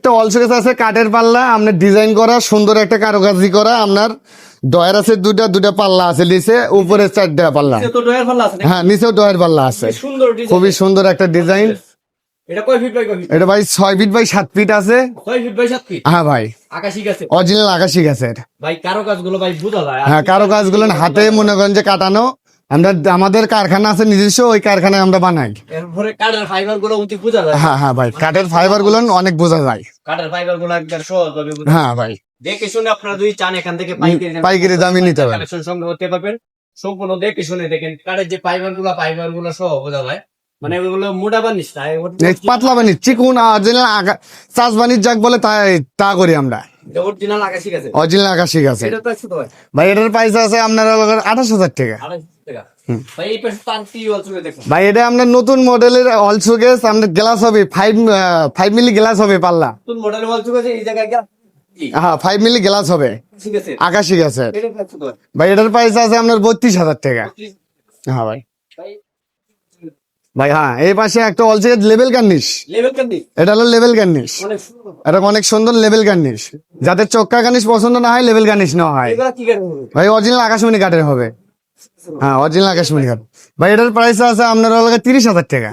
একটা অলসোকেস আছে কাঠের পাল্লা আপনার ডিজাইন করা সুন্দর একটা কারুকাজি করা আপনার ডয়ার আছে দুটা দুটা পাল্লা আছে নিচে উপরে চারটা পাল্লা? হ্যাঁ নিচেও ডয়ার পাল্লা আছে। খুবই সুন্দর একটা ডিজাইন এটা ভাই ছয় ফিট বাই সাত ফিট আছে। হ্যাঁ ভাই। অরিজিনাল আকাশি গাছের। ভাই কারও কাজগুলো ভাই বোঝা যায়। হ্যাঁ কারও কাজগুলো হাতে মনে করেন যে কাটানো। আমরা আমাদের কারখানা আছে নিজস্ব ওই কারখানায় আমরা বানাই। এরপরে কাঠের ফাইবারগুলো বোঝা যায়। হ্যাঁ হ্যাঁ ভাই। কাঠের ফাইবারগুলো অনেক বোঝা যায়। কাঠের ফাইবারগুলো একবার সহজ ভাবে হ্যাঁ ভাই। দেখে শুনে আপনারা যদি চান এখান থেকে পাইকারি পাইকারি দামে নিতে পারেন। কালেকশন সংগ্রহ করতে পারবেন। সম্পূর্ণ দেখে শুনে দেখেন কাঠের যে ফাইবারগুলো ফাইবারগুলো সহ বোঝা যায়। মানে ওগুলো মোটা বানিস না পাতলা বানি চিকুন অরিজিনাল চাষ বানির যাক বলে তা তা করি আমরা। অরিজিনাল আকাশি গাছে অরিজিনাল আকাশি গাছে এটা তো একশো ভাই ভাই এটার প্রাইস আছে আপনার আঠাশ হাজার টাকা। ভাই এই পাশে তার কি দেখুন। ভাই এটা নতুন মডেলের গ্লাস হবে ফাইভ ফাইভ মিলি গ্লাস হবে পাল্লা। নতুন মডেল অলসো এই জায়গায় গিয়া হ্যাঁ ফাইভ মিলি গ্লাস হবে। আকাশি ভাই এটার প্রাইস আছে আপনার বত্রিশ হাজার টাকা। হ্যাঁ ভাই। ভাই। হ্যাঁ এই পাশে একটা অলসো লেভেল গার্নিশ লেভেল কেন এটা হলো লেভেল এটা অনেক সুন্দর লেভেল গার্নিশ যাদের চক্কা গার্নিশ পছন্দ না হয় লেভেল গার্নিশ না হয়। ভাই অরিজিনাল আকাশমণি কাঠের হবে। হ্যাঁ অরিজিনাল আকাশমণি কাঠ ভাই এটার প্রাইস আছে আপনার হলো তিরিশ হাজার টাকা?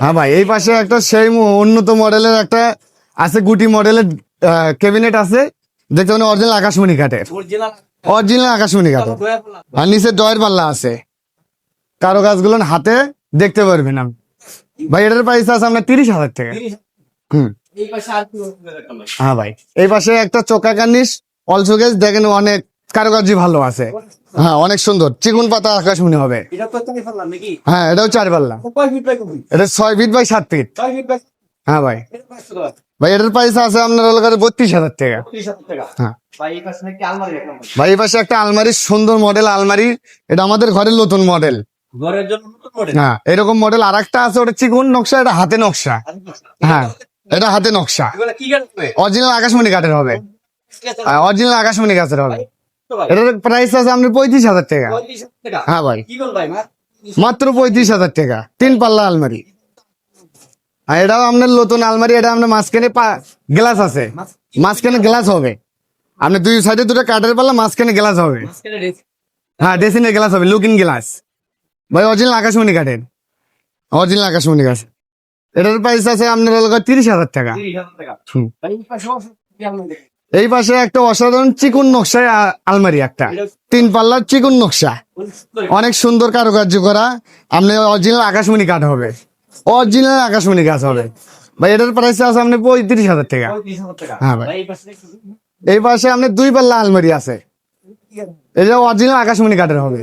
হ্যাঁ ভাই এই পাশে একটা সেই উন্নত মডেলের একটা আছে গুটি মডেলের ক্যাবিনেট আছে। দেখতে মানে অরিজিনাল আকাশমণি কাঠের অরিজিনাল আকাশমণি কাঠের আর নিচে ডয়ের পাল্লা আছে। কারও গাছগুলো হাতে দেখতে পারবেন আপনি। ভাই এটার প্রাইস আছে আপনার তিরিশ হাজার টাকা। হুম। হ্যাঁ ভাই এই পাশে একটা চোকা কার্নিশ অলসো গেছ দেখেন অনেক কারুকার্য ভালো আছে। হ্যাঁ অনেক সুন্দর। চিকুন পাতা আকাশমণি হবে। চাই ফেললাম নাকি? হ্যাঁ এটাও চার পাল্লা। এটা ছয় ফিট বাই সাত ফিট হ্যাঁ ভাই। ভাই এটার প্রাইস আছে আপনার হলো বত্রিশ হাজার টাকা। হ্যাঁ। ভাই এই পাশে আলমারি ভাই। ভাই এই পাশে একটা আলমারি সুন্দর মডেল আলমারি। এটা আমাদের ঘরের নতুন মডেল ঘরের জন্য নতুন মডেল হ্যাঁ এরকম মডেল আর একটা আছে ওটা চিকুন নকশা এটা হাতে নকশা। হ্যাঁ। এটা হাতে নকশা। অরিজিনাল আকাশমণি কাঠের হবে। অরিজিনাল আকাশমণি গাছের হবে। এটার প্রাইস আছে আপনার পঁয়ত্রিশ হাজার টাকা। হ্যাঁ ভাই। মাত্র পঁয়ত্রিশ হাজার টাকা। তিন পাল্লা আলমারি। আর এটাও আপনার নতুন আলমারি এটা আপনার মাঝখানে গ্লাস আছে। মাঝখানে গ্লাস হবে। আপনার দুই সাইডে দুটো কাঠের পাল্লা মাঝখানে গ্লাস হবে। হ্যাঁ ড্রেসিনের গ্লাস হবে লুকিং গ্লাস ভাই অরিজিনাল আকাশমণি কাঠের। অরিজিনাল আকাশমণি গাছ। এটার প্রাইস আছে আপনার হলো তিরিশ হাজার টাকা। এই পাশে? এই একটা অসাধারণ চিকুন নকশায় আলমারি একটা। তিন পাল্লার চিকুন নকশা। অনেক সুন্দর। কারুকার্য করা। আপনি অরিজিনাল আকাশমণি কাঠ হবে। অরিজিনাল আকাশমণি গাছ হবে। ভাই এটার প্রাইস আছে আপনি পঁয়ত্রিশ হাজার টাকা। হ্যাঁ ভাই। এই পাশে। এই আপনার দুই পাল্লা আলমারি আছে। এটা অরিজিনাল আকাশমণি কাঠের হবে।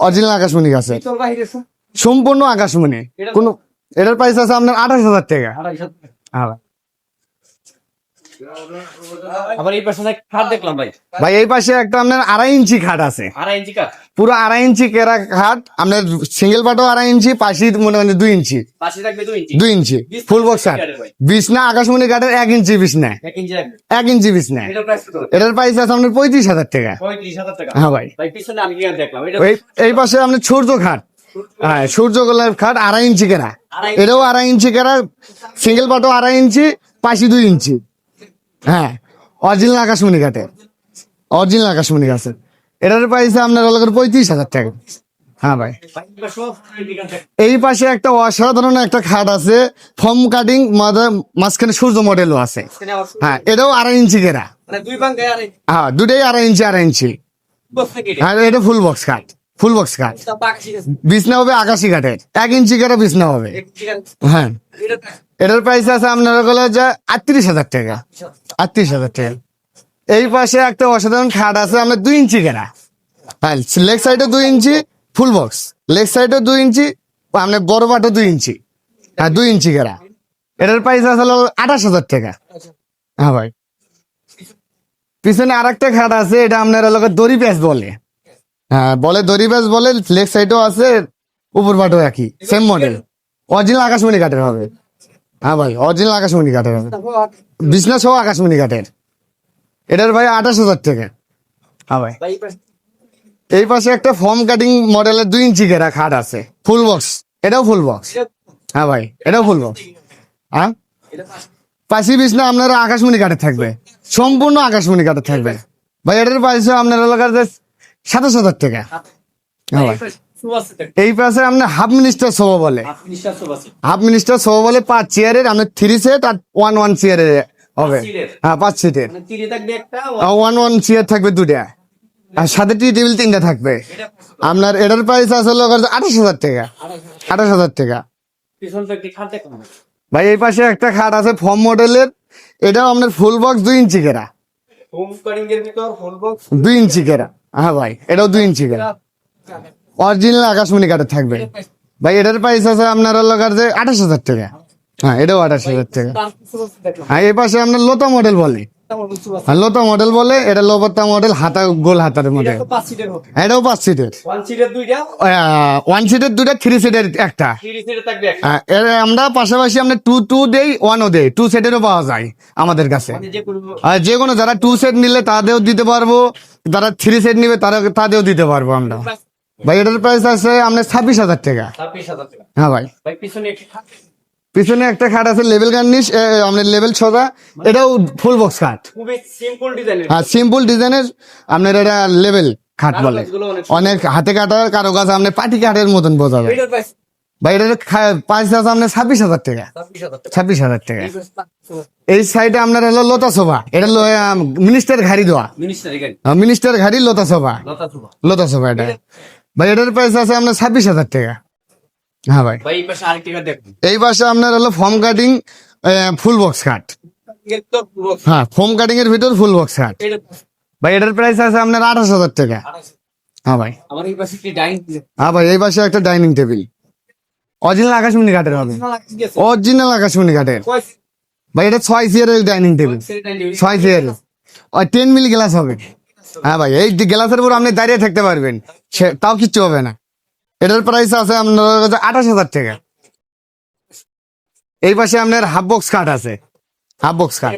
অরিজিনাল আকাশমণি গাছে তোর বাহিরে আছে? সম্পূর্ণ আকাশমণি। কোন এটার প্রাইস আছে আপনার আঠাশ হাজার টাকা। হ্যাঁ ভাই। আবার এই পাশে খাট দেখলাম ভাই। ভাই এই পাশে একটা আপনার আড়াই ইঞ্চি খাট আছে। আড়াই ইঞ্চি কাঠ পুরো আড়াই ইঞ্চি কেরা খাট আপনার সিঙ্গেল পাটও আড়াই ইঞ্চি পাশি মনে দুই ইঞ্চি। পাশে থাকবে দুই ইঞ্চি? দুই ইঞ্চি ফুল বক্স খাট। বিছনা আকাশমণি কাঠের এক ইঞ্চি বিছনা। এক ইঞ্চি বিছনা। এটার প্রাইস আছে আপনার পঁয়ত্রিশ হাজার টাকা। পঁয়ত্রিশ হাজার টাকা। হ্যাঁ ভাই। ভাই পিছনে আমি দেখলাম? এই এই পাশে আপনার ছোট খাট। হ্যাঁ সূর্য গোলাপ খাট আড়াই ইঞ্চি আড়াই এটাও আড়াই ইঞ্চি কেরা সিঙ্গেল পাটও আড়াই ইঞ্চি পাশি দুই ইঞ্চি। হ্যাঁ অরিজিনাল আকাশমণি কাঠের অরিজিনাল আকাশমণি গাছের এটার প্রাইস আপনার হলো পঁয়ত্রিশ হাজার টাকা। হ্যাঁ ভাই। এই পাশে একটা অসাধারণ একটা খাট আছে ফর্ম কাটিং মাঝখানে সূর্য মডেলও আছে। হ্যাঁ এটাও আড়াই ইঞ্চি কেরা মানে হ্যাঁ দুটাই আড়াই ইঞ্চি আড়াই ইঞ্চি। হ্যাঁ এটা ফুল বক্স কাঠ ফুল বক্স কাঠ বিছনা হবে আকাশি কাঠের। এক ইঞ্চি কেরা বিছনা হবে। কাঠ। হ্যাঁ। এটার প্রাইস আছে আপনার হলো যে আটত্রিশ হাজার টাকা। আটত্রিশ হাজার। টাকা। এই পাশে একটা অসাধারণ খাট আছে আপনার দুই ইঞ্চি কেনা। হ্যাঁ লেগ সাইডে দুই ইঞ্চি ফুল বক্স লেগ সাইডে দুই ইঞ্চি আপনার বড় বাটো দুই ইঞ্চি। হ্যাঁ দুই ইঞ্চি কেনা। এটার প্রাইস আছে হলো আঠাশ হাজার টাকা। হ্যাঁ ভাই। পিছনে আর একটা খাট আছে এটা আপনার এলাকার দড়ি প্যাচ বলে। হ্যাঁ বলে দড়ি প্যাচ বলে লেগ সাইডও আছে, উপর বাটো একই সেম মডেল অরিজিনাল আকাশমণি কাঠের হবে। হ্যাঁ ভাই অরিজিনাল আকাশমণি কাঠের হবে। বিজনেস সহ আকাশমণি কাঠের। এটার ভাই আঠাশ হাজার টাকা। হ্যাঁ ভাই। এই পাশে একটা ফর্ম কাটিং মডেলের দুই ইঞ্চি ঘেরা খাট আছে। ফুল বক্স এটাও ফুল বক্স হ্যাঁ ভাই, এটাও ফুল বক্স হ্যাঁ? পাশি বিছনা আপনারা আকাশমণি কাঠে থাকবে। সম্পূর্ণ আকাশমণি কাঠে থাকবে। ভাই, এটার পাশে আপনার এলাকার সাতাশ হাজার টাকা। হ্যাঁ এই পাশে আপনার হাফ মিনিস্টার সোফা বলে। হাফ মিনিস্টার সোফা বলে পাঁচ চেয়ারের আপনার থ্রি সেট আর ওয়ান ওয়ান চেয়ারের হবে। হ্যাঁ পাঁচ সিটের ওয়ান ওয়ান চেয়ার থাকবে দুটা আর সাথে টি টেবিল তিনটা থাকবে। আপনার এটার প্রাইস আছে আঠাশ হাজার টাকা। আঠাশ হাজার টাকা। ভাই এই পাশে একটা খাট আছে ফর্ম মডেলের এটাও আপনার ফুল বক্স দুই ইঞ্চি কেরা। দুই ইঞ্চি কেরা। হ্যাঁ ভাই এটাও দুই ইঞ্চি কেরা অরিজিনাল আকাশমণি কাঠের থাকবে। ভাই এটার প্রাইস আছে আপনার হলো যে আঠাশ হাজার টাকা। হ্যাঁ এটাও আঠাশ হাজার টাকা। হ্যাঁ এই পাশে আপনার লোতা মডেল বলে। লতা মডেল বলে এটা মডেল হাতা গোল হাতার মডেল এটাও পাঁচ সিটের ওয়ান সিটের দুইটা? থ্রি সিটের একটা। আমরা পাশাপাশি আমরা টু টু দেই ওয়ানও দেই। টু সেটেরও পাওয়া যায় আমাদের কাছে। মানে যে কোনো আর যে কোনো যারা টু সেট নিলে তাদেরও দিতে পারব। যারা থ্রি সেট নিবে তারা তাদেরও দিতে পারব আমরা। ভাই এটার প্রাইস আছে আপনার ছাব্বিশ হাজার টাকা। ছাব্বিশ হাজার টাকা। হ্যাঁ ভাই। ভাই পিছনে পিছনে একটা খাট আছে লেভেল গার্নিশ আপনার লেভেল ছটা। এটাও ফুল বক্স খাট। খুবই সিম্পল ডিজাইনের আর সিম্পল ডিজাইনের আপনার এটা লেভেল খাট বলে। অনেক হাতে কাটা কারও কাছে আপনার পাটি কাঠের মতন বোঝা যায়। ভাই এটার প্রাইস আছে আপনার ছাব্বিশ হাজার টাকা। ছাব্বিশ হাজার টাকা। এই পাঁচ- সাইডে আপনার হলো লতা সোফা এটা মিনিস্টার ঘাড়ি দেওয়া। মিনিস্টার ঘাড়ি লতা সুবা এটা। ভাই এটার প্রাইস আছে আপনার ছাব্বিশ হাজার টাকা। হ্যাঁ ভাই। ভাই এই পাশে আরেকটি দেখুন। এই পাশে আপনার হলো ফর্ম কাটিং ফুল বক্স পুরো হ্যাঁ ফোম কাটিং এর ভিতর ফুল বক্স কাট ভাই এটার প্রাইস আছে আপনার আঠাশ হাজার টাকা। হ্যাঁ ভাই। আমার এই পাশে একটি ডাইনিং হ্যাঁ ভাই এই পাশে একটা ডাইনিং টেবিল অরিজিনাল আকাশমণি কাঠের হবে। অরিজিনাল আকাশমণি কাঠের ভাই এটা ছয় চেয়ারের ডাইনিং টেবিল ছয় চেয়ারের ওই টেন মিলি গ্লাস হবে। হ্যাঁ ভাই এই গ্লাসের উপর আপনি দাঁড়িয়ে থাকতে পারবেন। সে তাও কিচ্ছু হবে না। এটার প্রাইস আছে আপনার কাছে আঠাশ হাজার টাকা। এই পাশে আপনার হাফ বক্স কাঠ আছে। হাফ বক্স কাঠ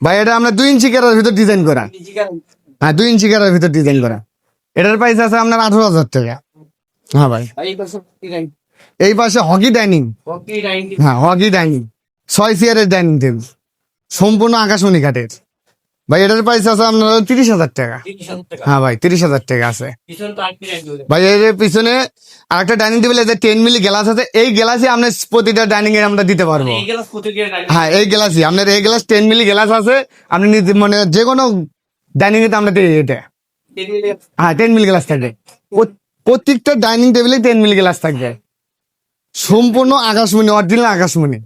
ভাই এটা আপনার দুই ইঞ্চি কেরার ভিতর ডিজাইন করা। হ্যাঁ দুই ইঞ্চি কেরার ভিতর ডিজাইন করা। এটার প্রাইস আছে আপনার আঠারো হাজার টাকা। হ্যাঁ ভাই। এই পাশে হকি ডাইনিং ডাইনিং হ্যাঁ হকি ডাইনিং ছয় চেয়ারের ডাইনিং টেবিল সম্পূর্ণ আকাশমণি কাঠের। ভাই এটার প্রাইস আছে আপনার তিরিশ হাজার টাকা। হ্যাঁ ভাই তিরিশ হাজার টাকা আছে। ভাই এর পিছনে আরেকটা ডাইনিং টেবিল আছে টেন মিলি গ্লাস আছে। এই গ্লাসে আপনি প্রতিটা ডাইনিং এ আমরা দিতে পারব। হ্যাঁ এই গ্লাসই আপনার এই গ্লাস টেন মিলি গ্লাস আছে। আপনি মানে যে কোনো ডাইনিং এ আমরা দিই এটা। হ্যাঁ টেন মিলি গ্লাস থাকবে প্রত্যেকটা ডাইনিং টেবিলে টেন মিলি গ্লাস থাকবে। সম্পূর্ণ আকাশমণি অরিজিনাল আকাশমণি।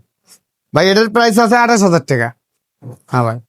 ভাই এটার প্রাইস আছে আঠাশ হাজার টাকা। হ্যাঁ ভাই।